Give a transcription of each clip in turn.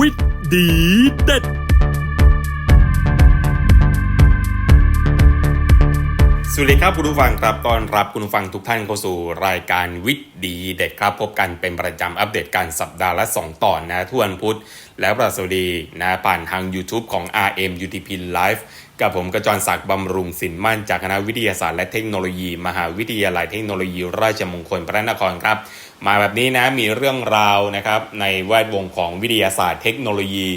วิทย์ดีเด็ด สวัสดีครับคุณผู้ฟังครับต้อนรับคุณผู้ฟังทุกท่านเข้าสู่รายการวิทย์ดีเด็ดครับ พบกันเป็นประจำอัปเดตการสัปดาห์ละ 2 ตอนนะทุกวันพุธและประสบดีนะผ่านทาง YouTube ของ RM UTP Live กับผมกระจรศักดิ์บำรุงสินมั่นจากคณะวิทยาศาสตร์และเทคโนโลยี มหาวิทยาลัยเทคโนโลยี ราชมงคลพระนครครับ มาแบบนี้นะมีเรื่องราวนะครับในแวดวงของวิทยาศาสตร์เทคโนโลยี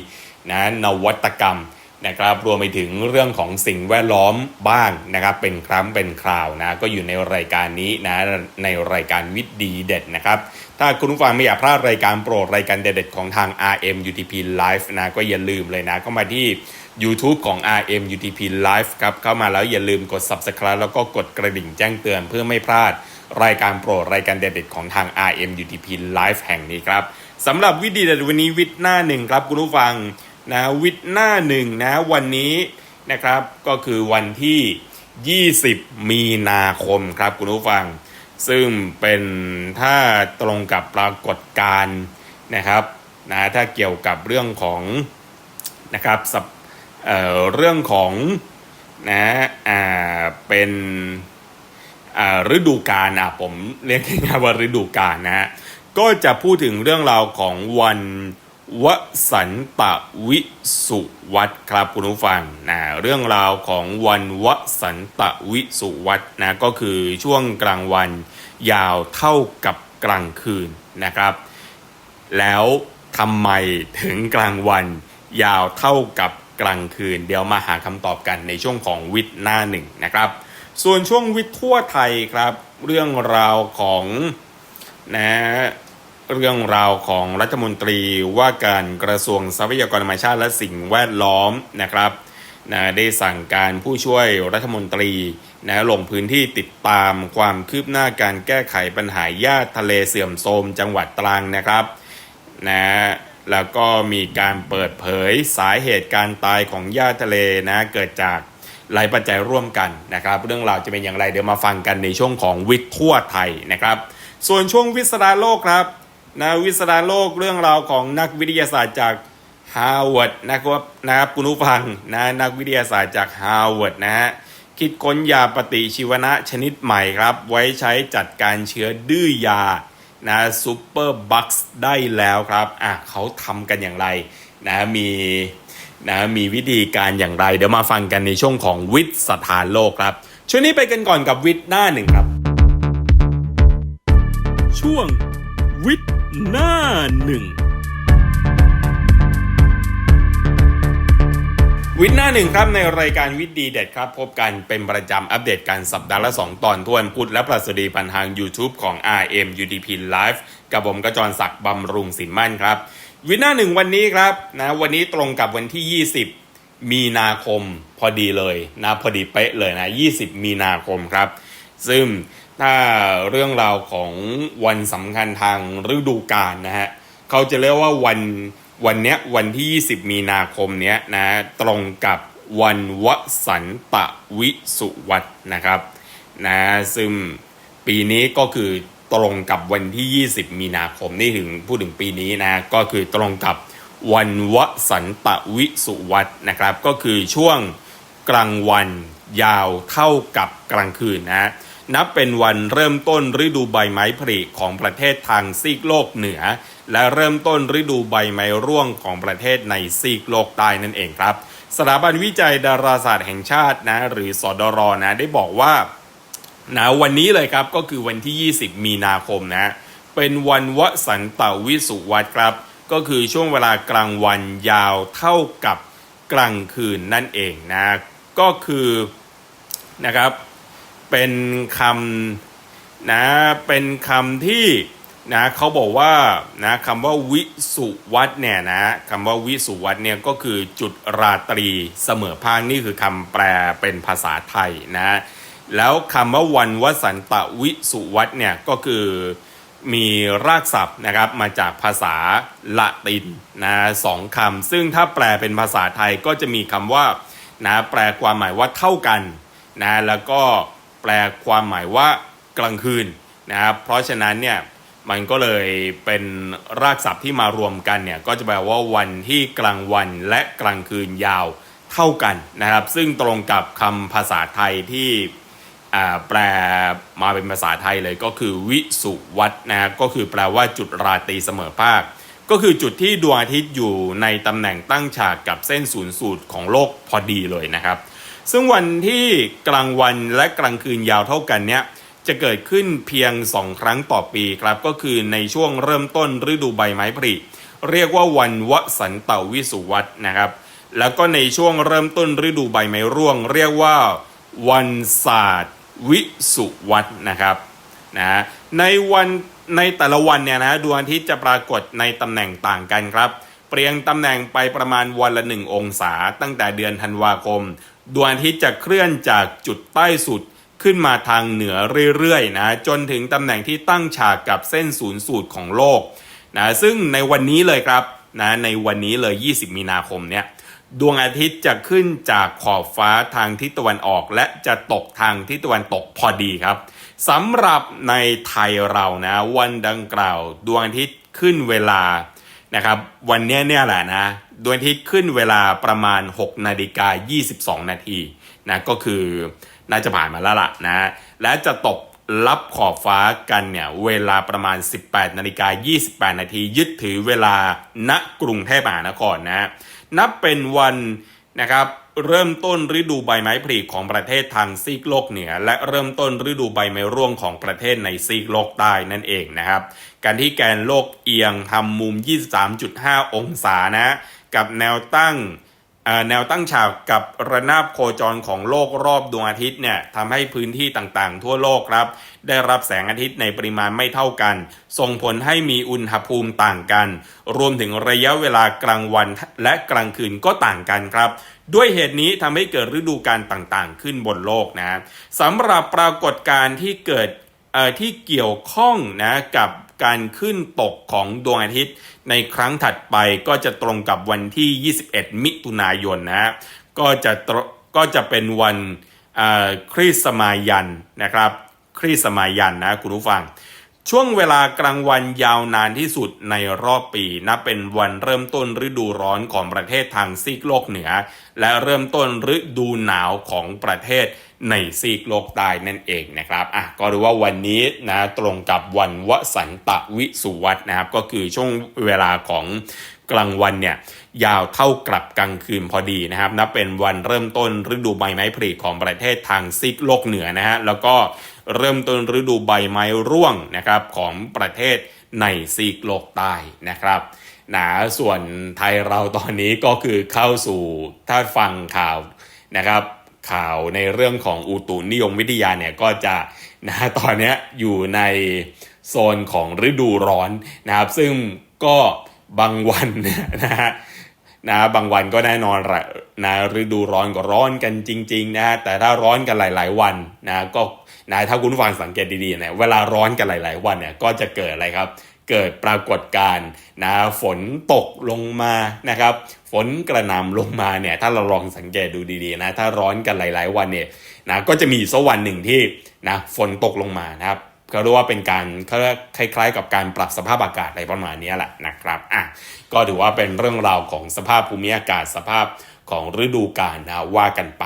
นะนวัตกรรมนะครับรวมไปถึงเรื่องของสิ่งแวดล้อมบ้างนะครับเป็นครั้งเป็นคราวนะก็อยู่ในรายการนี้นะในรายการวิทย์ดีเด็ดนะครับถ้าคุณผู้ฟังไม่อยากพลาดรายการโปรดรายการเด็ดๆของทาง RM UTP Live นะก็อย่าลืมเลยนะก็มาที่ YouTube ของ RM UTP Live ครับ เข้ามาแล้วอย่าลืมกด Subscribe แล้วก็กดกระดิ่งแจ้งเตือนเพื่อไม่พลาด รายการโปรดรายการเด็ดๆของทาง RM UTP Live แห่งนี้ครับสำหรับวิดีเด็ดวันนี้วิทย์หน้าหนึ่งครับคุณผู้ฟังนะวิทย์หน้าหนึ่งนะวันนี้นะครับก็คือวันที่ 20 มีนาคมครับคุณผู้ฟัง ซึ่งเป็นถ้าตรงกับปรากฏการณ์นะครับนะถ้าเกี่ยวกับเรื่องของนะครับสับ เเรื่องของนะอ่าเป็นฤดูกาลอะผมเรียกง่ายว่าฤดูกาลนะฮะก็จะพูดถึงเรื่องราวของวันวสันตวิสุวัตครับคุณผู้ฟังนะเรื่องราวของวันวสันตวิสุวัตนะก็คือช่วงกลางวันยาวเท่ากับกลางคืนนะครับ แล้วทำไมถึงกลางวันยาวเท่ากับ กลางคืน เดี๋ยวมาหาคำตอบกันในช่วงของวิทย์หน้าหนึ่งนะครับ ส่วนช่วงวิทย์ทั่วไทยครับ เรื่องราวของนะเรื่องราวของรัฐมนตรีว่าการกระทรวงทรัพยากรธรรมชาติและสิ่งแวดล้อมนะครับนะได้สั่งการผู้ช่วยรัฐมนตรีนะลงพื้นที่ติดตามความคืบหน้าการแก้ไขปัญหาหญ้าทะเลเสื่อมโทรมจังหวัดตรังนะครับนะ แล้วก็มีการเปิดเผยสาเหตุการตายของหญ้าทะเลนะเกิดจากหลายปัจจัยร่วมกันนะครับ เรื่องราวจะเป็นอย่างไรเดี๋ยวมาฟังกันในช่วงของวิทย์ทั่วไทยนะครับ ส่วนช่วงวิสราโลกครับนะวิสราโลกเรื่องราวของนักวิทยาศาสตร์จากฮาร์วาร์ดนะครับนะครับคุณผู้ฟังนะนักวิทยาศาสตร์จากฮาร์วาร์ดนะฮะคิดค้นยาปฏิชีวนะชนิดใหม่ครับ ไว้ใช้จัดการเชื้อดื้อยา นะซูเปอร์บัคส์ได้แล้วครับอะเขาทำกันอย่างไรนะมีนะมีวิธีการอย่างไร เดี๋ยวมาฟังกันในช่วงของวิทย์สถานโลกครับ ช่วงนี้ไปกันก่อนกับวิทย์หน้าหนึ่งครับ ช่วงวิทย์หน้าหนึ่ง วิทย์หน้าหนึ่งครับในรายการวิทย์ดีเด็ดครับ พบกันเป็นประจำอัปเดตการสัปดาห์ละ 2 ตอนทวนพุธและประสดีพันทาง YouTube ของ RM UDP Live กับผมกระจรศักดิ์บำรุงสินมั่นครับ วิทย์หน้าหนึ่งวันนี้ครับนะวันนี้ตรงกับวันที่ 20 มีนาคมพอดีเลยนะพอดีเป๊ะเลยนะ 20 มีนาคมครับ ซึ่งถ้าเรื่องราวของวันสำคัญทางฤดูกาลนะฮะเขาจะเรียกว่าวัน วันเนี้ยวันที่ 20 มีนาคมเนี้ยนะตรงกับวันวสันตะวิสุวัตนะครับนะซึ่งปีนี้ก็คือตรงกับวันที่ 20 มีนาคมนี่ถึงพูดถึงปีนี้นะก็คือตรงกับวันวสันตะวิสุวัตนะครับ ก็คือช่วงกลางวันยาวเท่ากับกลางคืนนะ นับเป็นวันเริ่มต้นฤดูใบไม้ผลิของประเทศทางซีกโลกเหนือ และเริ่มต้นฤดูใบไม้ร่วงของประเทศในซีกโลกใต้นั่นเองครับ สถาบันวิจัยดาราศาสตร์แห่งชาตินะหรือสดรนะได้บอกว่านะวันนี้เลยครับก็คือวันที่ 20 มีนาคมนะ เป็นวันวสันตวิสุวัตครับ ก็คือช่วงเวลากลางวันยาวเท่ากับกลางคืนนั่นเองนะ ก็คือนะครับ เป็นคำนะเป็นคำที่นะเขาบอกว่านะคำว่าวิสุวัตเนี่ยนะคำว่าวิสุวัตเนี่ยก็คือจุดราตรีเสมอภาคนี่คือคำแปลเป็นภาษาไทยนะแล้วคำว่าวันวสันตะวิสุวัตเนี่ยก็คือมีรากศัพท์นะครับมาจากภาษาละตินนะสองคำซึ่งถ้าแปลเป็นภาษาไทยก็จะมีคำว่านะแปลความหมายว่าเท่ากันนะแล้วก็ ลความหมายว่ากลางคืนนะครับเพราะฉะนั้นเนี่ยมันก็เลยเป็นรากศัพท์ที่มารวมกันเนี่ยก็จะแปลว่าวันที่กลางวันและกลางคืนยาวเท่ากันนะครับ ซึ่งตรงกับคำภาษาไทยที่แปลมาเป็นภาษาไทยเลยก็คือวิสุวัตนะก็คือแปลว่าจุดราตรีเสมอภาค ก็คือจุดที่ดวงอาทิตย์อยู่ในตำแหน่งตั้งฉากกับเส้นศูนย์สูตรของโลกพอดีเลยนะครับ ซึ่งวันที่กลางวันและกลางคืนยาวเท่ากันเนี้ยจะเกิดขึ้นเพียง 2 ครั้งต่อปีครับ ก็คือในช่วงเริ่มต้นฤดูใบไม้ผลิเรียกว่าวันวสันตวิสุวัตนะครับ แล้วก็ในช่วงเริ่มต้นฤดูใบไม้ร่วง เรียกว่าวันศาสตร์วิสุวัตนะครับนะในวันในแต่ละวันเนี่ยนะดวงอาทิตย์จะปรากฏในตำแหน่งต่างกันครับ เปลี่ยนตำแหน่งไปประมาณวันละหนึ่งองศา ตั้งแต่เดือนธันวาคม ดวงอาทิตย์จะเคลื่อนจากจุดใต้สุดขึ้นมาทางเหนือเรื่อยๆนะจนถึงตำแหน่งที่ตั้งฉากกับเส้นศูนย์สูตรของโลกนะซึ่งในวันนี้เลยครับนะในวันนี้เลย 20 มีนาคมเนี่ยดวงอาทิตย์จะขึ้นจากขอบฟ้าทางทิศตะวันออก และจะตกทางทิศตะวันตกพอดีครับสำหรับในไทยเรานะวันดังกล่าว ดวงอาทิตย์ขึ้นเวลานะครับ วันเนี้ยเนี่ยแหละนะ ดวงอาทิตย์ขึ้นเวลาประมาณ 6 นาฬิกา 22 นาทีนะก็คือน่าจะผ่านมาแล้วล่ะนะและจะตกรับขอบฟ้ากันเนี่ยเวลาประมาณ 18 นาฬิกา 28 นาทียึดถือเวลาณกรุงเทพมหานครนะนับเป็นวันนะครับเริ่มต้นฤดูใบไม้ผลิของประเทศทางซีกโลกเหนือ และเริ่มต้นฤดูใบไม้ร่วงของประเทศในซีกโลกใต้นั่นเองนะครับ การที่แกนโลกเอียงทำมุม 23.5 องศานะ กับแนวตั้งแนวตั้งฉากกับระนาบโคจรของโลกรอบดวงอาทิตย์เนี่ยทำให้พื้นที่ต่างๆ ทั่วโลกครับ ได้รับแสงอาทิตย์ในปริมาณไม่เท่ากัน ส่งผลให้มีอุณหภูมิต่างกัน รวมถึงระยะเวลากลางวันและกลางคืนก็ต่างกันครับ ด้วยเหตุนี้ทำให้เกิดฤดูกาลต่างๆ ขึ้นบนโลกนะสำหรับปรากฏการณ์ที่เกิดที่เกี่ยวข้องนะกับ การขึ้นตกของดวงอาทิตย์ ในครั้งถัดไปก็จะตรงกับวันที่ 21 มิถุนายนนะฮะก็จะตรก็จะเป็นวันคริสต์มายันนะครับคริสต์มายันนะคุณผู้ฟัง ช่วงเวลากลางวันยาวนานที่สุดในรอบปีนับเป็นวันเริ่มต้นฤดูร้อนของประเทศทางซีกโลกเหนือ และเริ่มต้นฤดูหนาวของประเทศ ในซีกโลกใต้นั่นเองนะครับอะก็รู้ว่าวันนี้นะตรงกับวันวสันตวิสุวัตนะครับ ก็คือช่วงเวลาของกลางวันเนี่ยยาวเท่ากับกลางคืนพอดีนะครับนับเป็นวันเริ่มต้นฤดูใบไม้ผลิของประเทศทางซีกโลกเหนือนะฮะแล้วก็เริ่มต้นฤดูใบไม้ร่วงนะครับของประเทศในซีกโลกใต้นะครับนะส่วนไทยเราตอนนี้ก็คือเข้าสู่ถ้าฟังข่าวนะครับ ข่าวในเรื่องของอุตุนิยมวิทยาเนี่ยก็จะนะตอนนี้อยู่ในโซนของฤดูร้อนนะครับ ซึ่งก็บางวันเนี่ยนะฮะนะบางวันก็แน่นอนแหละนะฤดูร้อนก็ร้อนกันจริงๆนะฮะแต่ถ้าร้อนกันหลาย ๆ วันนะก็นะถ้าคุณฟังสังเกตดีๆเนี่ยเวลาร้อนกันหลาย ๆ วันเนี่ยก็จะเกิดอะไรครับ เกิดปรากฏการณ์นะฝนตกลงมานะครับ ฝนกระหน่ำลงมาเนี่ยถ้าเราลองสังเกตดูดีๆนะถ้าร้อนกันหลาย ๆ วันเนี่ยนะก็จะมีสักวันหนึ่งที่นะฝนตกลงมานะครับก็เรียกว่าเป็นการเขาคล้ายๆ กับการปรับสภาพอากาศอะไรประมาณนี้แหละนะครับอะก็ถือว่าเป็นเรื่องราวของสภาพภูมิอากาศสภาพ ของฤดูกาลนะว่ากันไป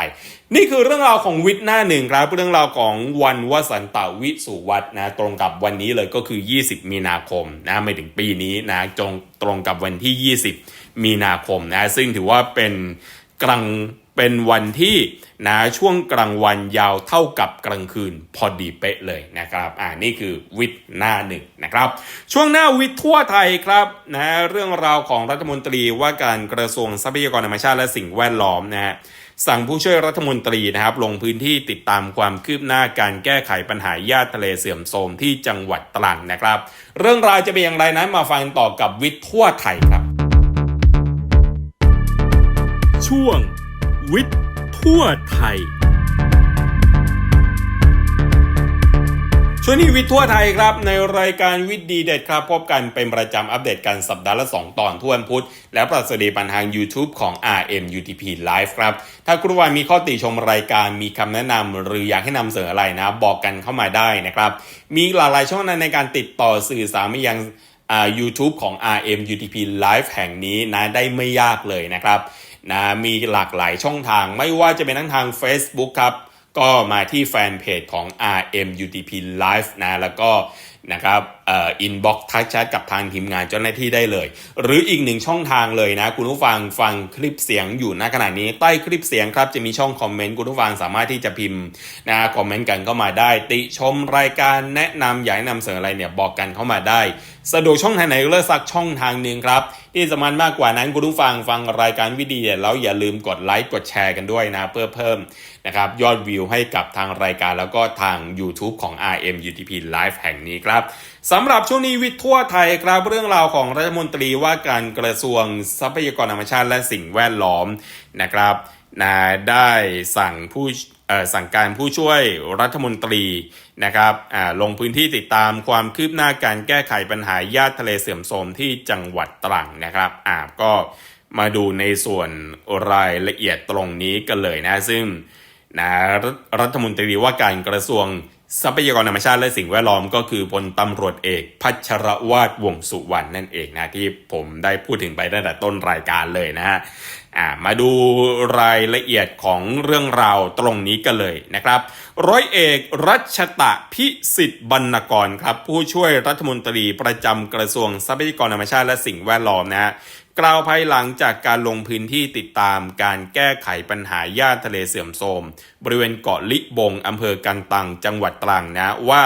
นี่คือเรื่องราวของวิทย์หน้าหนึ่งครับเรื่องราวของวันวสันตวิสุวัตนะตรงกับวันนี้เลยก็คือ 20 มีนาคมนะไม่ถึงปีนี้นะตรงตรงกับวันที่ 20 มีนาคมนะซึ่งถือว่าเป็นกลาง เป็นวันที่นะช่วงกลางวันยาวเท่ากับกลางคืนพอดีเป๊ะเลยนะครับอ่านี่คือวิทย์หน้าหนึ่งนะครับ ช่วงหน้าวิทย์ทั่วไทยครับนะเรื่องราวของรัฐมนตรีว่าการกระทรวงทรัพยากรธรรมชาติและสิ่งแวดล้อมนะฮะสั่งผู้ช่วยรัฐมนตรีนะครับ ลงพื้นที่ติดตามความคืบหน้าการแก้ไขปัญหาหญ้าทะเลเสื่อมโทรมที่จังหวัดตรังนะครับ เรื่องราวจะเป็นอย่างไรนั้นมาฟังต่อกับวิทย์ทั่วไทยครับ ช่วง วิทย์ ทั่วไทย ช่วงนี้วิทย์ทั่วไทยครับ ในรายการวิทย์ดีเด็ดครับพบกันเป็นประจำอัปเดตกันสัปดาห์ละ 2 ตอนทั่วนพุธ และประสดีปันทาง YouTube ของ RM UTP Live ครับ ถ้าคุณผู้ชมมีข้อติชมรายการมีคำแนะนำหรืออยากให้นำเสนออะไรนะ บอกกันเข้ามาได้นะครับ มีหลากหลายช่องทางในการติดต่อสื่อสารมายังอ่า YouTube ของ RM UTP Live แห่งนี้นะได้ไม่ยากเลยนะครับ นะมีหลากหลายช่องทางไม่ว่าจะเป็นทั้งทาง Facebook ครับ ก็มาที่แฟนเพจของ RMUTP Live นะแล้วก็นะครับอินบ็อกซ์ทักแชทกับทางทีมงานเจ้าหน้าที่ได้เลย หรืออีกหนึ่งช่องทางเลยนะ คุณผู้ฟังฟังคลิปเสียงอยู่ณขณะนี้ใต้คลิปเสียงครับจะมีช่องคอมเมนต์คุณผู้ฟังสามารถที่จะพิมพ์นะคอมเมนต์กันเข้ามาได้ ติชมรายการแนะนำอยากนำเสนออะไรเนี่ยบอกกันเข้ามาได้ สะดวกช่องทางไหนเลือกสักช่องทางหนึ่งครับ ที่สำคัญมากกว่านั้นคุณผู้ฟังฟังรายการวิดีแล้วอย่าลืมกดไลค์กดแชร์กันด้วยนะเพื่อเพิ่มนะครับยอดวิวให้กับทางรายการแล้วก็ทาง YouTube ของ RM UTP Live แห่งนี้ครับสำหรับช่วงนี้วิทย์ทั่วไทยครับเรื่องราวของรัฐมนตรีว่าการกระทรวงทรัพยากรธรรมชาติและสิ่งแวดล้อมนะครับ นะได้สั่งผู้สั่งการผู้ช่วยรัฐมนตรีนะครับลงพื้นที่ติดตามความคืบหน้าการแก้ไขปัญหาญาติทะเลเสื่อมโทรมที่จังหวัดตรังนะครับอ่าก็มาดูในส่วนรายละเอียดตรงนี้กันเลยนะซึ่งนะรัฐรัฐมนตรีว่าการกระทรวงทรัพยากรธรรมชาติและสิ่งแวดล้อมก็คือพลตำรวจเอกพัชรวาดวงสุวรรณนั่นเองนะที่ผมได้พูดถึงไปตั้งแต่ต้นรายการเลยนะฮะ อ่ามาดูรายละเอียดของเรื่องราวตรงนี้กันเลยนะครับ ร้อยเอกรัชตะพิสิทธิ์บรรณกรครับ ผู้ช่วยรัฐมนตรีประจำกระทรวงทรัพยากรธรรมชาติและสิ่งแวดล้อมนะฮะกล่าวภายหลังจากการลงพื้นที่ติดตามการแก้ไขปัญหาย่าทะเลเสื่อมโทรม บริเวณเกาะลิบงอำเภอกันตังจังหวัดตรังนะว่า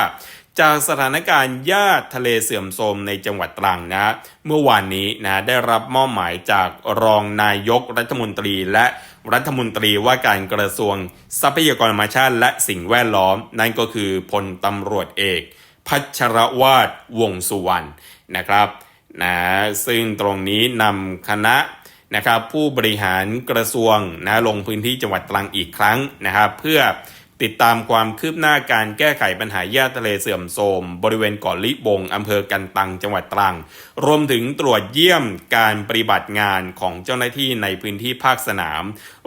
จากสถานการณ์ย่าทะเลเสื่อมโทรมในจังหวัดตรังนะ เมื่อวานนี้นะได้รับมอบหมายจากรองนายกรัฐมนตรีและรัฐมนตรีว่าการกระทรวงทรัพยากรธรรมชาติและสิ่งแวดล้อม นั่นก็คือพลตำรวจเอก พัชรวาดวงสุวรรณนะครับนะซึ่งตรงนี้นำคณะนะครับผู้บริหารกระทรวงนะลงพื้นที่จังหวัดตรังอีกครั้งนะครับ เพื่อ ติดตามความคืบหน้าการแก้ไขปัญหาหญ้าทะเลเสื่อมโทรมบริเวณเกาะลิบงอำเภอกันตังจังหวัดตรัง รวมถึงตรวจเยี่ยมการปฏิบัติงานของเจ้าหน้าที่ในพื้นที่ภาคสนาม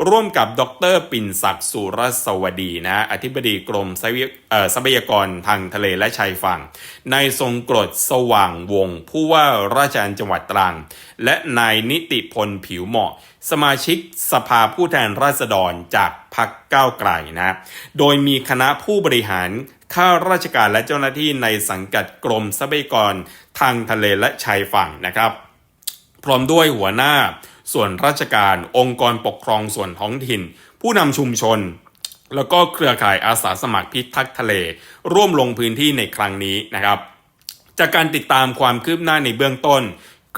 ร่วมกับดรปิ่นศักดิ์สุรสวดีนะอธิบดีกรมทรัพยากรทางทะเลและชายฝั่งนายทรงกรดสว่างวง ผู้ว่าราชการจังหวัดตรัง และนายนิติพลผิวเหมาะ สมาชิกสภาผู้แทนราษฎรจากพรรคก้าวไกลนะ โดยมีคณะผู้บริหารข้าราชการและเจ้าหน้าที่ในสังกัดกรมทรัพยากรทางทะเลและชายฝั่งนะครับ พร้อมด้วยหัวหน้า ส่วนราชการองค์กรปกครองส่วนท้องถิ่น ผู้นำชุมชน แล้วก็เครือข่ายอาสาสมัครพิทักษ์ทะเล ร่วมลงพื้นที่ในครั้งนี้นะครับ จากการติดตามความคืบหน้าในเบื้องต้น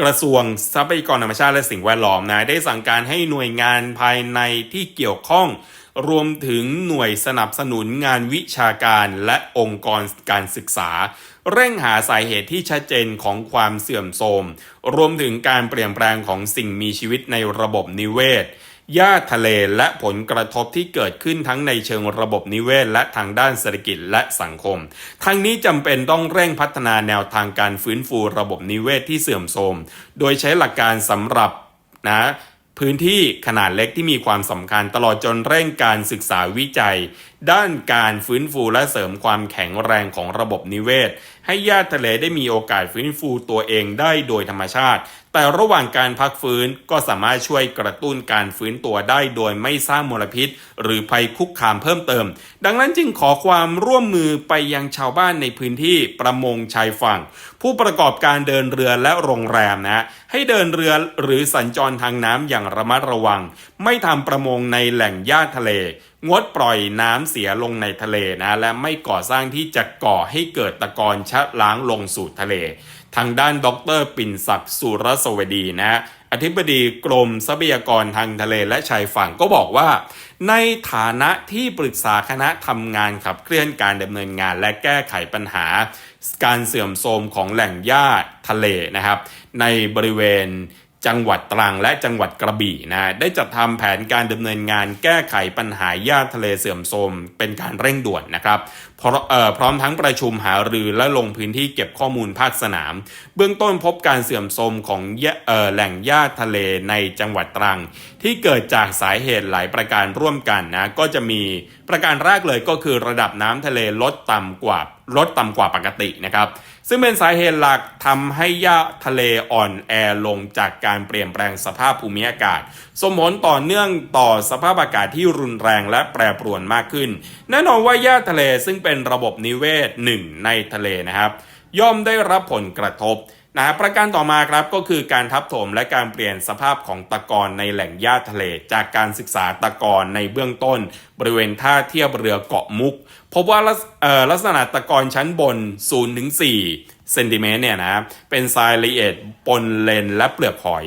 กระทรวงทรัพยากรธรรมชาติและสิ่งแวดล้อมนะได้สั่งการให้หน่วยงานภายในที่เกี่ยวข้อง รวมถึงหน่วยสนับสนุนงานวิชาการและองค์กรการศึกษา เร่งหาสาเหตุที่ชัดเจนของความเสื่อมโทรม รวมถึงการเปลี่ยนแปลงของสิ่งมีชีวิตในระบบนิเวศ หญ้าทะเลและผลกระทบที่เกิดขึ้นทั้งในเชิงระบบนิเวศ และทางด้านเศรษฐกิจและสังคม ทั้งนี้จำเป็นต้องเร่งพัฒนาแนวทางการฟื้นฟูระบบนิเวศที่เสื่อมโทรม โดยใช้หลักการสำหรับนะพื้นที่ขนาดเล็กที่มีความสำคัญตลอดจนเร่งการศึกษาวิจัย ด้านการฟื้นฟูและเสริมความแข็งแรงของระบบนิเวศ ให้ญาทะเลได้มีโอกาสฟื้นฟูตัวเองได้โดยธรรมชาติ แต่ระหว่างการพักฟื้นก็สามารถช่วยกระตุ้นการฟื้นตัวได้โดยไม่สร้างมลพิษ หรือภัยคุกคามเพิ่มเติม ดังนั้นจึงขอความร่วมมือไปยังชาวบ้านในพื้นที่ประมงชายฝั่ง ผู้ประกอบการเดินเรือและโรงแรมนะให้เดินเรือหรือสัญจรทางน้ำอย่างระมัดระวัง ไม่ทำประมงในแหล่งหญ้าทะเล งดปล่อยน้ำเสียลงในทะเลนะและไม่ก่อสร้างที่จะก่อให้เกิดตะกอนชะล้างลงสู่ทะเล ทางด้านดร ปิ่นศักดิ์สุรสวดีนะ อธิบดีกรมทรัพยากรทางทะเลและชายฝั่งก็บอกว่า ในฐานะที่ปรึกษาคณะทำงานขับเคลื่อนการดำเนินงานและแก้ไขปัญหา การเสื่อมโทรมของแหล่งหญ้าทะเลนะครับ ในบริเวณ จังหวัดตรังและจังหวัดกระบี่นะได้จัดทำแผนการดำเนินงานแก้ไขปัญหาหญ้าทะเลเสื่อมโทรมเป็นการเร่งด่วนนะครับพร้อมเออพร้อมทั้งประชุมหารือและลงพื้นที่เก็บข้อมูลภาคสนาม เบื้องต้นพบการเสื่อมโทรมของหน่แหล่งหญ้าทะเลในจังหวัดตรัง ที่เกิดจากสาเหตุหลายประการร่วมกันนะก็จะมีประการแรกเลยก็คือระดับน้ำทะเลลดต่ำกว่าลดต่ำกว่าปกตินะครับ ซึ่งเป็นสาเหตุหลักทำให้หญ้าทะเลอ่อนแอลงจากการเปลี่ยนแปลงสภาพภูมิอากาศสมผลต่อเนื่องต่อสภาพอากาศที่รุนแรงและแปรปรวนมากขึ้น แน่นอนว่าหญ้าทะเลซึ่งเป็นระบบนิเวศหนึ่งในทะเลนะครับ ย่อมได้รับผลกระทบ นะประการต่อมาครับก็คือการทับถมและการเปลี่ยนสภาพของตะกอนในแหล่งหญ้าทะเล จากการศึกษาตะกอนในเบื้องต้น บริเวณท่าเทียบเรือเกาะมุก พบว่าลักษเอ่อลักษณะตะกอนชั้นบน 0-4เซนติเมตรเนี่ยนะเป็นทรายละเอียดปนเลนและเปลือกหอย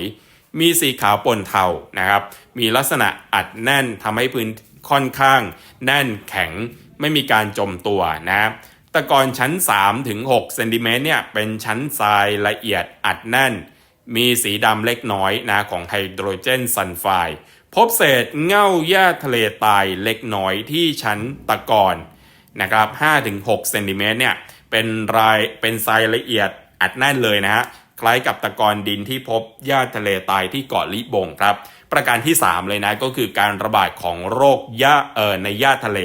มีสีขาวปนเทานะครับมีลักษณะอัดแน่นทำให้พื้นค่อนข้าง แน่นแข็งไม่มีการจมตัวนะ ตะกอนชั้น 3 ถึง6เซนติเมตรเนี่ยเป็นชั้นทรายละเอียดอัดแน่น มีสีดำเล็กน้อยนะของไฮโดรเจนซัลไฟด์พบเศษเง่าหญ้าทะเลตายเล็กน้อยที่ชั้นตะกอนนะครับ5-6เซนติเมตรเนี่ยเป็นรายเป็นทรายละเอียดอัดแน่นเลยนะฮะคล้ายกับตะกอนดินที่พบหญ้าทะเลตายที่เกาะลิบงครับประการที่ 3 เลยนะก็คือการระบาดของโรคหญ้าเอ่อในหญ้าทะเล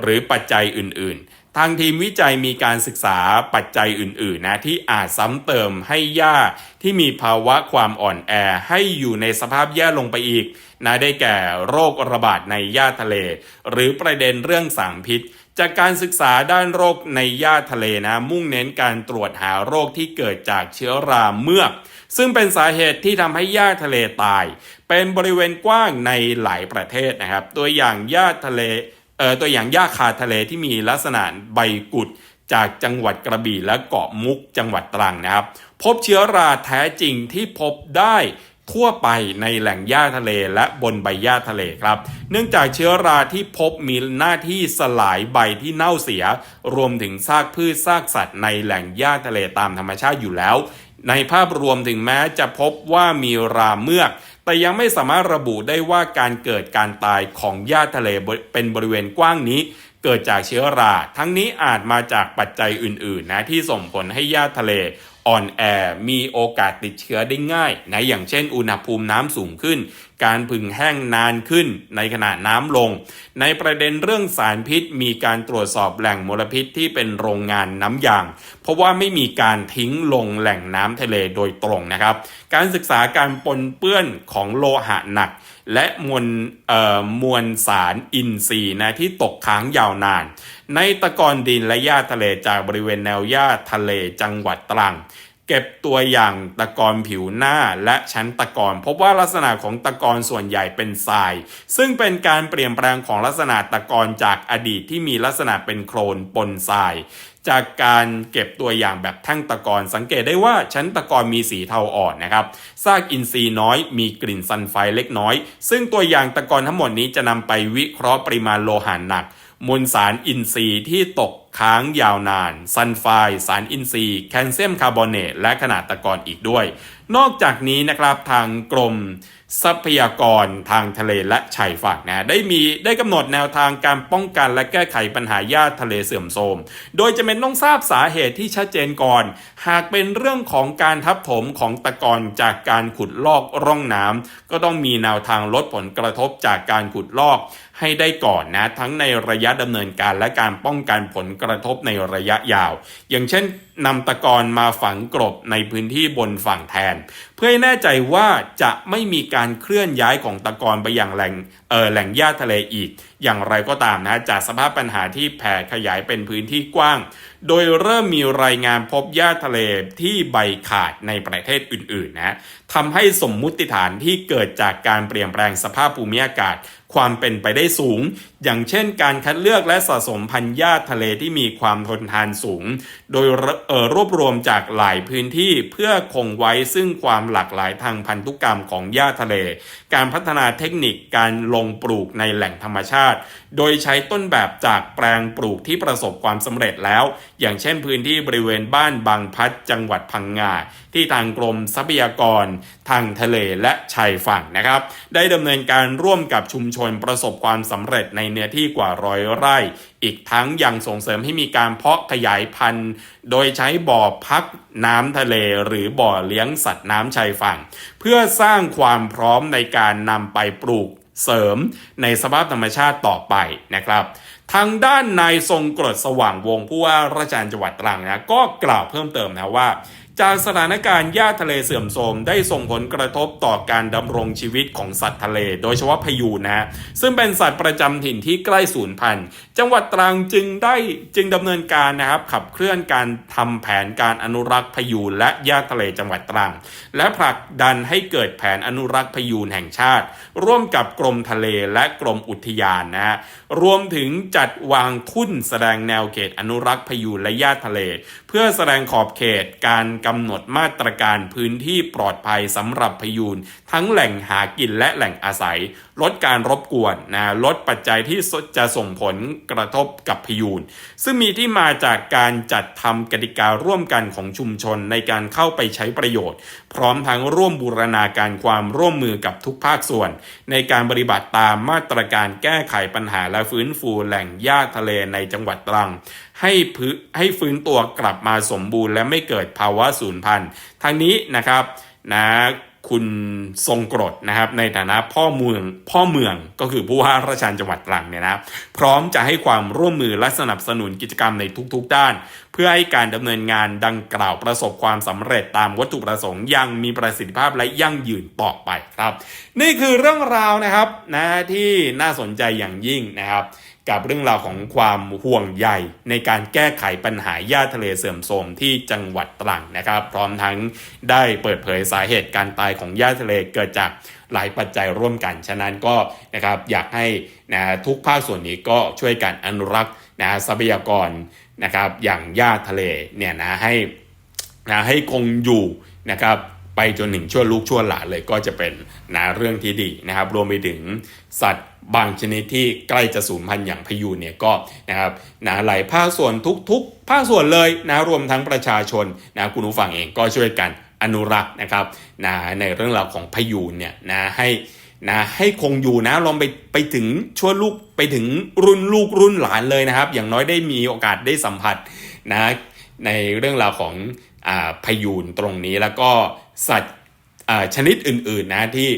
หรือปัจจัยอื่นๆ ทางทีมวิจัยมีการศึกษาปัจจัยอื่น ๆ นะที่อาจซ้ำเติมให้หญ้าที่มีภาวะความอ่อนแอให้อยู่ในสภาพแย่ลงไปอีกนะได้แก่โรคระบาดในหญ้าทะเล หรือประเด็นเรื่องสารพิษ จากการศึกษาด้านโรคในหญ้าทะเลนะ มุ่งเน้นการตรวจหาโรคที่เกิดจากเชื้อราเมือก ซึ่งเป็นสาเหตุที่ทำให้หญ้าทะเลตาย เป็นบริเวณกว้างในหลายประเทศนะครับ ตัวอย่างหญ้าทะเล ตัวอย่างหญ้าคาทะเลที่มีลักษณะใบกุดจากจังหวัดกระบี่และเกาะมุกจังหวัดตรังนะครับ พบเชื้อราแท้จริงที่พบได้ทั่วไปในแหล่งหญ้าทะเลและบนใบหญ้าทะเลครับ เนื่องจากเชื้อราที่พบมีหน้าที่สลายใบที่เน่าเสีย รวมถึงซากพืชซากสัตว์ในแหล่งหญ้าทะเลตามธรรมชาติอยู่แล้ว ในภาพรวมถึงแม้จะพบว่ามีราเมือก แต่ยังไม่สามารถระบุได้ว่าการเกิดการตายของหญ้าทะเลเป็นบริเวณกว้างนี้ เกิดจากเชื้อรา ทั้งนี้อาจมาจากปัจจัยอื่นๆนะที่ส่งผลให้หญ้าทะเลอ่อนแอมีโอกาสติดเชื้อได้ง่ายนะอย่างเช่น อุณหภูมิน้ำสูงขึ้นการผึ่งแห้งนานขึ้นในขณะน้ำลง ในประเด็นเรื่องสารพิษ มีการตรวจสอบแหล่งมลพิษที่เป็นโรงงานน้ำยาง เพราะว่าไม่มีการทิ้งลงแหล่งน้ำทะเลโดยตรงนะครับ การศึกษาการปนเปื้อนของโลหะหนัก และมวลเอ่อมวลสารอินทรีย์นะที่ตกค้างยาวนาน ในตะกอนดินและหญ้าทะเลจากบริเวณแนวหญ้าทะเลจังหวัดตรัง เก็บตัวอย่างตะกอนผิวหน้าและชั้นตะกอนพบว่าลักษณะของตะกอนส่วนใหญ่เป็นทราย ซึ่งเป็นการเปลี่ยนแปลงของลักษณะตะกอนจากอดีตที่มีลักษณะเป็นโคลนปนทราย จากการเก็บตัวอย่างแบบแท่งตะกอนสังเกตได้ว่าชั้นตะกอนมีสีเทาอ่อนนะครับซากอินทรีย์น้อยมีกลิ่นซัลไฟเล็กน้อย ซึ่งตัวอย่างตะกอนทั้งหมดนี้จะนำไปวิเคราะห์ปริมาณโลหะหนักมวลสารอินทรีย์ที่ตก ค้างยาวนาน ซัลไฟสารอินทรีย์แคลเซียมคาร์บอเนตและขนาดตะกอนอีกด้วย นอกจากนี้นะครับทางกรมทรัพยากรทางทะเลและชายฝั่งนะได้มีได้กำหนดแนวทางการป้องกันและแก้ไขปัญหาหญ้าทะเลเสื่อมโทรม โดยจะเป็นต้องทราบสาเหตุที่ชัดเจนก่อน หากเป็นเรื่องของการทับถมของตะกอนจากการขุดลอกร่องน้ำก็ต้องมีแนวทางลดผลกระทบจากการขุดลอก ให้ได้ก่อนนะทั้งในระยะดำเนินการและการป้องกันผลกระทบในระยะยาว อย่างเช่นนำตะกอนมาฝังกรบในพื้นที่บนฝั่งแทน เพื่อให้แน่ใจว่าจะไม่มีการเคลื่อนย้ายของตะกอนไปยังแหล่งเออแหล่งหญ้าทะเลอีก อย่างไรก็ตามนะจากสภาพปัญหาที่แผ่ขยายเป็นพื้นที่กว้าง โดยเริ่มมีรายงานพบหญ้าทะเลที่ใบขาดในประเทศอื่นๆนะทำให้สมมุติฐานที่เกิดจากการเปลี่ยนแปลงสภาพภูมิอากาศ ความเป็นไปได้สูง อย่างเช่นการคัดเลือกและสะสมพันธุ์หญ้าทะเลที่มีความทนทานสูง โดยรวบรวมจากหลายพื้นที่เพื่อคงไว้ซึ่งความหลากหลายทางพันธุกรรมของหญ้าทะเล การพัฒนาเทคนิคการลงปลูกในแหล่งธรรมชาติโดยใช้ต้นแบบจากแปลงปลูกที่ประสบความสำเร็จแล้ว อย่างเช่นพื้นที่บริเวณบ้านบางพัดจังหวัดพังงาที่ทางกรมทรัพยากร ทางทะเลและชายฝั่งนะครับ ได้ดำเนินการร่วมกับชุมชนประสบความสำเร็จในเนื้อที่กว่าร้อยไร่ อีกทั้งยังส่งเสริมให้มีการเพาะขยายพันธุ์ โดยใช้บ่อพักน้ำทะเลหรือบ่อเลี้ยงสัตว์น้ำชายฝั่ง เพื่อสร้างความพร้อมในการนำไปปลูก เสริมในสภาพธรรมชาติต่อไปนะครับ ทางด้านนายทรงกรดสว่างวงผู้ว่าราชการจังหวัดตรังนะก็กล่าวเพิ่มเติมนะว่า จากสถานการณ์หญ้าทะเลเสื่อมโทรมได้ส่งผลกระทบต่อการดำรงชีวิตของสัตว์ทะเล โดยเฉพาะพยูนะฮะซึ่งเป็นสัตว์ประจำถิ่นที่ใกล้สูญพันธุ์ จังหวัดตรังจึงได้จึงดำเนินการนะครับขับเคลื่อนการทำแผนการอนุรักษ์พยูนและหญ้าทะเลจังหวัดตรัง และผลักดันให้เกิดแผนอนุรักษ์พยูนแห่งชาติ ร่วมกับกรมทะเลและกรมอุทยานนะฮะรวมถึงจัดวางทุ่นแสดงแนวเขตอนุรักษ์พยูนและหญ้าทะเลเพื่อแสดงขอบเขตการกำหนดมาตรการพื้นที่ปลอดภัยสำหรับพยูนทั้งแหล่งหากินและแหล่งอาศัย ลดการรบกวนนะลดปัจจัยที่จะส่งผลกระทบกับพยูนซึ่งมีที่มาจากการจัดทำกติการ่วมกันของชุมชนในการเข้าไปใช้ประโยชน์ พร้อมทั้งร่วมบูรณาการความร่วมมือกับทุกภาคส่วน ในการปฏิบัติตามมาตรการแก้ไขปัญหาและฟื้นฟูแหล่งหญ้าทะเลในจังหวัดตรัง ให้พื้ให้ฟื้นตัวกลับมาสมบูรณ์และไม่เกิดภาวะสูญพันธุ์ทางนี้นะครับนะ คุณทรงกรดนะครับในฐานะพ่อเมืองพ่อเมืองก็คือผู้ว่าราชการจังหวัดตรังเนี่ยนะพร้อมจะให้ความร่วมมือและสนับสนุนกิจกรรมในทุกๆด้าน เพื่อให้การดำเนินงานดังกล่าวประสบความสำเร็จตามวัตถุประสงค์ยังมีประสิทธิภาพและยั่งยืนต่อไปครับ นี่คือเรื่องราวนะครับนะที่น่าสนใจอย่างยิ่งนะครับ กับเรื่องราวของความห่วงใยในการแก้ไขปัญหาหญ้าทะเลเสื่อมโทรมที่จังหวัดตรังนะครับ พร้อมทั้งได้เปิดเผยสาเหตุการตายของหญ้าทะเลเกิดจากหลายปัจจัยร่วมกัน ฉะนั้นก็นะครับอยากให้นะทุกภาคส่วนนี้ก็ช่วยกันอนุรักษ์นะทรัพยากรนะครับอย่างหญ้าทะเลเนี่ยนะให้นะให้คงอยู่นะครับ ไปจนถึงชั่วลูกชั่วหลานเลยก็จะเป็นนะเรื่องที่ดีนะครับ รวมไปถึงสัตว์บางชนิดที่ใกล้จะสูญพันธุ์อย่างพยูนเนี่ยก็นะครับนะหลายภาคส่วนทุกๆ ภาคส่วนเลยนะรวมทั้งประชาชนนะคุณผู้ฟังเองก็ช่วยกันอนุรักษ์นะครับนะในเรื่องราวของพยูนเนี่ยนะให้นะให้คงอยู่นะลองไปไปถึงชั่วลูกไปถึงรุ่นลูกรุ่นหลานเลยนะครับ อย่างน้อยได้มีโอกาสได้สัมผัสนะในเรื่องราวของอ่าพยูนตรงนี้แล้วก็ สัตว์ชนิดอื่นๆนะที่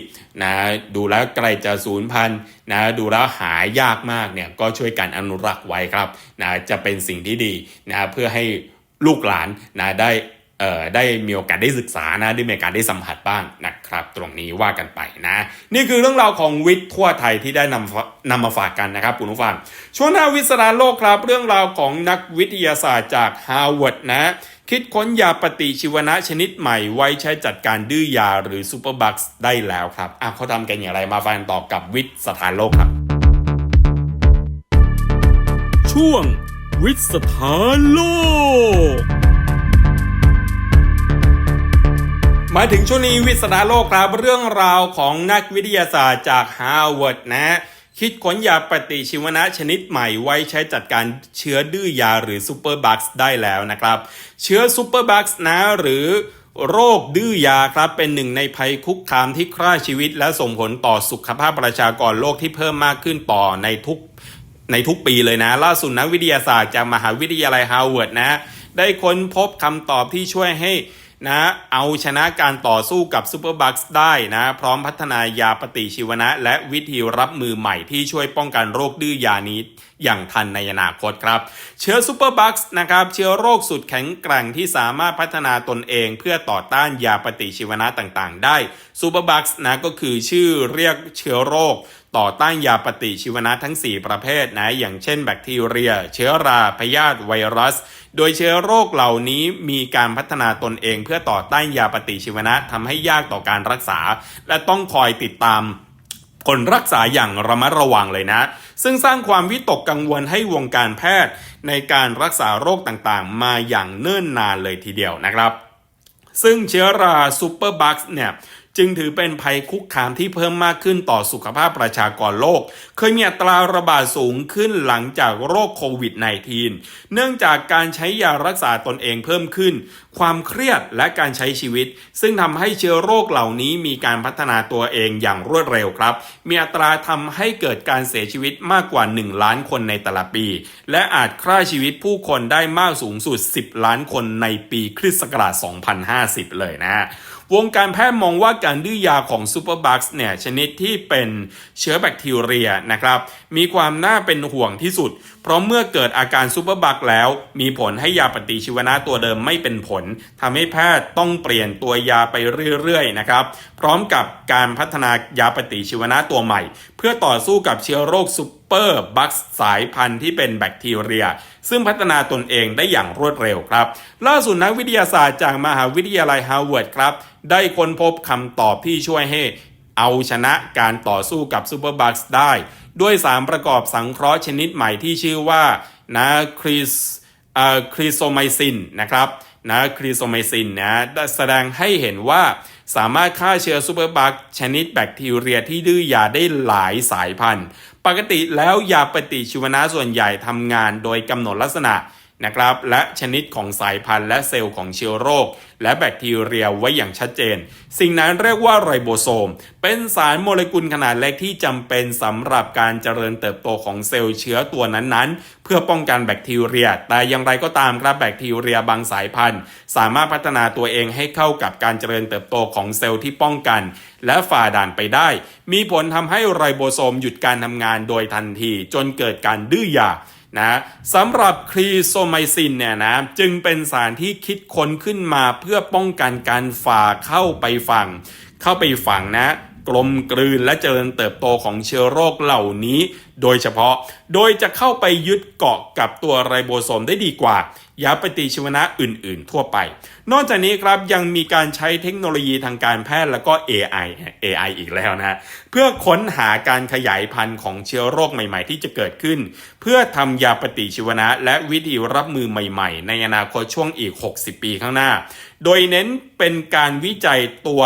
นะดูแล้วใกล้จะสูญพันธุ์นะดูแล้วหายากมากเนี่ยก็ช่วยกันอนุรักษ์ไว้ครับนะจะเป็นสิ่งที่ดีนะเพื่อให้ลูกหลานนะได้เอ่อได้มีโอกาสได้ศึกษานะได้มีโอกาสได้สัมผัสบ้างนะครับ ตรงนี้ว่ากันไปนะ นี่คือเรื่องราวของวิทย์ทั่วไทยที่ได้นำนำมาฝากกันนะครับคุณผู้ฟังช่วงหน้าวิสราโลกครับ เรื่องราวของนักวิทยาศาสตร์จากฮาร์วาร์ดนะ คิดค้นยาปฏิชีวนะชนิดใหม่ไว้ใช้จัดการดื้อยาหรือซูเปอร์บัคส์ได้แล้วครับอะเขาทำกันอย่างไรมาฟังต่อกับวิทย์สถานโลกครับ ช่วงวิทย์สถานโลกมาถึงช่วงนี้วิทย์สถานโลกครับเรื่องราวของนักวิทยาศาสตร์จากฮาร์วาร์ดนะ คิดค้นยาปฏิชีวนะชนิดใหม่ไว้ใช้จัดการเชื้อดื้อยาหรือซูเปอร์บัคส์ได้แล้วนะครับ เชื้อซูเปอร์บัคส์นะหรือโรคดื้อยาครับเป็นหนึ่งในภัยคุกคามที่ฆ่าชีวิต และส่งผลต่อสุขภาพประชากรโลกที่เพิ่มมากขึ้นต่อในทุกในทุกปีเลยนะ ล่าสุดนักวิทยาศาสตร์จากมหาวิทยาลัยฮาร์วาร์ดนะ ได้ค้นพบคำตอบที่ช่วยให้ นะเอาชนะการต่อสู้กับซูเปอร์บัคส์ได้นะพร้อมพัฒนายาปฏิชีวนะ และวิธีรับมือใหม่ที่ช่วยป้องกันโรคดื้อยานี้อย่างทันในอนาคตครับ เชื้อซูเปอร์บัคส์นะครับเชื้อโรคสุดแข็งแกร่งที่สามารถพัฒนาตนเองเพื่อต่อต้านยาปฏิชีวนะต่างๆ ได้ซูเปอร์บัคส์นะก็คือชื่อเรียกเชื้อโรค ต่อต้านยาปฏิชีวนะทั้ง 4 ประเภทนะอย่างเช่นแบคทีเรีย เชื้อราพยาธิไวรัส โดยเชื้อโรคเหล่านี้มีการพัฒนาตนเองเพื่อต่อต้านยาปฏิชีวนะทำให้ยากต่อการรักษา และต้องคอยติดตามคนรักษาอย่างระมัดระวังเลยนะ ซึ่งสร้างความวิตกกังวลให้วงการแพทย์ ในการรักษาโรคต่างๆ มาอย่างเนิ่นนานเลยทีเดียวนะครับ ซึ่งเชื้อราซูเปอร์บัคเนี่ย จึงถือเป็นภัยคุกคามที่เพิ่มมากขึ้นต่อสุขภาพประชากรโลก เคยมีอัตราระบาดสูงขึ้นหลังจากโรคโควิด -19 เนื่องจากการใช้ยารักษาตนเองเพิ่มขึ้น ความเครียดและการใช้ชีวิต ซึ่งทำให้เชื้อโรคเหล่านี้มีการพัฒนาตัวเองอย่างรวดเร็วครับ มีอัตราทำให้เกิดการเสียชีวิตมากกว่า 1 ล้านคนในแต่ละปี และอาจฆ่าชีวิตผู้คนได้มากสูงสุด 10 ล้านคนในปีคริสต์ศักราช 2050 เลยนะฮะ วงการแพทย์มองว่าการดื้อยาของซูเปอร์บัคเนี่ยชนิดที่เป็นเชื้อแบคทีเรียนะครับมีความน่าเป็นห่วงที่สุด ราะเมื่อเกิดอาการซูเปอร์บัคแล้ว มีผลให้ยาปฏิชีวนะตัวเดิมไม่เป็นผลทำให้แพทย์ต้องเปลี่ยนตัวยาไปเรื่อยๆนะครับ พร้อมกับการพัฒนายาปฏิชีวนะตัวใหม่ เพื่อต่อสู้กับเชื้อโรคซูเปอร์บัคสายพันธุ์ที่เป็นแบคทีเรีย ซึ่งพัฒนาตนเองได้อย่างรวดเร็วครับ ล่าสุดนักวิทยาศาสตร์จากมหาวิทยาลัยฮาร์วาร์ดครับ ได้ค้นพบคำตอบที่ช่วยให้เอาชนะการต่อสู้กับซูเปอร์บัคได้ ด้วยสารประกอบสังเคราะห์ชนิดใหม่ที่ชื่อว่านาคริสคริโซไมซินนะครับนะคริโซไมซินนะแสดงให้เห็นว่าสามารถฆ่าเชื้อซูเปอร์บัคชนิดแบคทีเรียที่ดื้อยาได้หลายสายพันธุ์ ปกติแล้วยาปฏิชีวนะส่วนใหญ่ทำงานโดยกำหนดลักษณะ นะครับ และชนิดของสายพันธุ์และเซลล์ของเชื้อโรค และแบคทีเรียไว้อย่างชัดเจน สิ่งนั้นเรียกว่าไรโบโซม เป็นสารโมเลกุลขนาดเล็กที่จำเป็นสำหรับการเจริญเติบโตของเซลล์เชื้อตัวนั้นๆ เพื่อป้องกันแบคทีเรีย แต่อย่างไรก็ตามครับแบคทีเรียบางสายพันธุ์ สามารถพัฒนาตัวเองให้เข้ากับการเจริญเติบโตของเซลล์ที่ป้องกัน และฝ่าด่านไปได้ มีผลทำให้ไรโบโซมหยุดการทำงานโดยทันที จนเกิดการดื้อยา นะสำหรับคลีโซไมซินเนี่ยนะจึงเป็นสารที่คิดค้นขึ้นมาเพื่อป้องกันการฝ่าเข้าไปฝัง เข้าไปฝังนะกลมกลืนและเจริญเติบโตของเชื้อโรคเหล่านี้ โดยเฉพาะโดยจะเข้าไปยึดเกาะกับตัวไรโบโซมได้ดีกว่า ยาปฏิชีวนะอื่น ๆ ทั่วไป นอกจากนี้ครับยังมีการใช้เทคโนโลยีทางการแพทย์แล้วก็ AI AI อีกแล้วนะเพื่อค้นหาการขยายพันธุ์ของเชื้อโรคใหม่ ๆ ที่จะเกิดขึ้น เพื่อทำยาปฏิชีวนะ และวิธีรับมือใหม่ ๆ ในอนาคตช่วงอีก 60 ปีข้างหน้า โดยเน้นเป็นการวิจัยตัว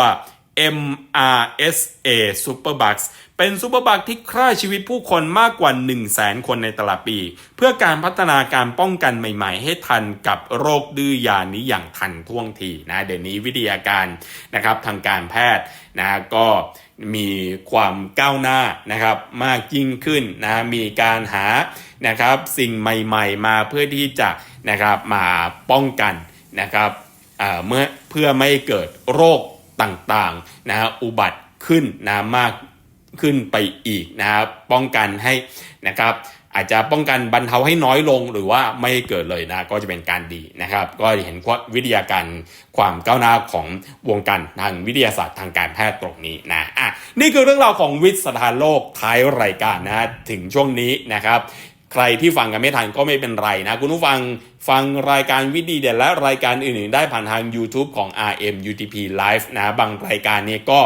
MRSA Superbugs เป็นซูเปอร์บัคที่ฆ่าชีวิตผู้คนมากกว่า 1 0 0 0 0แสนคนในแต่ละปี เพื่อการพัฒนาการป้องกันใหม่ ๆ ให้ทันกับโรคดื้อยานี้อย่างทันท่วงทีนะเดี๋ยวนี้วิทยาการนะครับทางการแพทย์นะก็มีความก้าวหน้านะครับมากยิ่งขึ้นนะมีการหานะครับสิ่งใหม่ๆ มาเพื่อที่จะนะครับมาป้องกันนะครับอ่าเมื่อเพื่อไม่เกิดโรคต่างๆนะอุบัติขึ้นนะมาก ขึ้นไปอีกนะครับ ป้องกันให้นะครับอาจจะป้องกันบรรเทาให้น้อยลงหรือว่าไม่เกิดเลยนะก็จะเป็นการดีนะครับ ก็เห็นวิทยาการความก้าวหน้าของวงการทางวิทยาศาสตร์ทางการแพทย์ตรงนี้นะอะนี่คือเรื่องราวของวิทยาศาสตร์โลกท้ายรายการนะถึงช่วงนี้นะครับ ใครที่ฟังกันไม่ทันก็ไม่เป็นไรนะ คุณผู้ฟังฟังรายการวิดีเด็ดและรายการอื่นๆ ได้ผ่านทาง YouTube ของ RM UTP Live นะบางรายการนี้ก็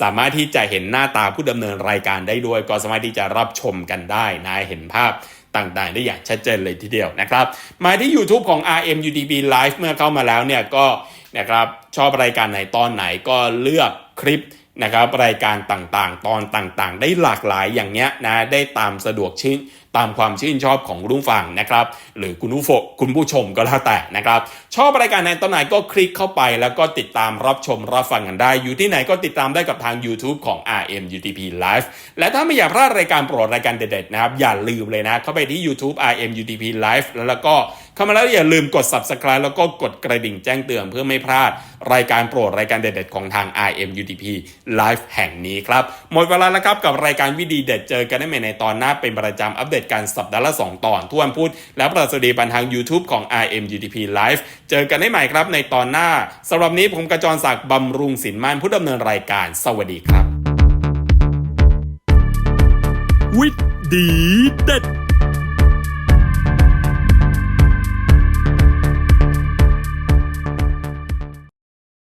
สามารถที่จะเห็นหน้าตาผู้ดำเนินรายการได้ด้วย ก็สามารถที่จะรับชมกันได้นะเห็นภาพต่างๆ ได้อย่างชัดเจนเลยทีเดียวนะครับ มาที่ YouTube ของ RM UDP Live เมื่อเข้ามาแล้วเนี่ยก็นะครับชอบรายการไหนตอนไหนก็เลือกคลิป นะครับรายการต่างๆ ตอนต่างๆ ได้หลากหลายอย่างเนี้ยนะได้ตามสะดวกชื่นตามความชื่นชอบของคุณผู้ฟังนะครับ หรือคุณผู้ฟคุณผู้ชมก็แล้วแต่นะครับ ชอบรายการไหนตอนไหนก็คลิกเข้าไปแล้วก็ติดตามรับชมรับฟังกันได้ อยู่ที่ไหนก็ติดตามได้กับทาง YouTube ของ RM UTP Live และถ้าไม่อยากพลาดรายการโปรดรายการเด็ดๆนะครับอย่าลืมเลยนะเข้าไปที่ YouTube RM UTP Live แล้วก็ เข้ามาแล้วอย่าลืมกด Subscribe แล้วก็กดกระดิ่งแจ้งเตือนเพื่อไม่พลาด รายการโปรดรายการเด็ดๆของทาง RM UTP Live แห่งนี้ครับ หมดเวลาแล้วครับกับรายการวิดีเด็ดเจอกันได้ใหม่ในตอนหน้าเป็นประจำอัปเดตการสัปดาห์ละ 2 ตอนทุกวันพุธและประสดีบันทาง YouTube ของ RM UTP Live เจอกันได้ใหม่ครับในตอนหน้าสำหรับนี้ผมกระจรศักดิ์บำรุงสินมั่นผู้ดำเนินรายการ สวัสดีครับ วิดีเด็ด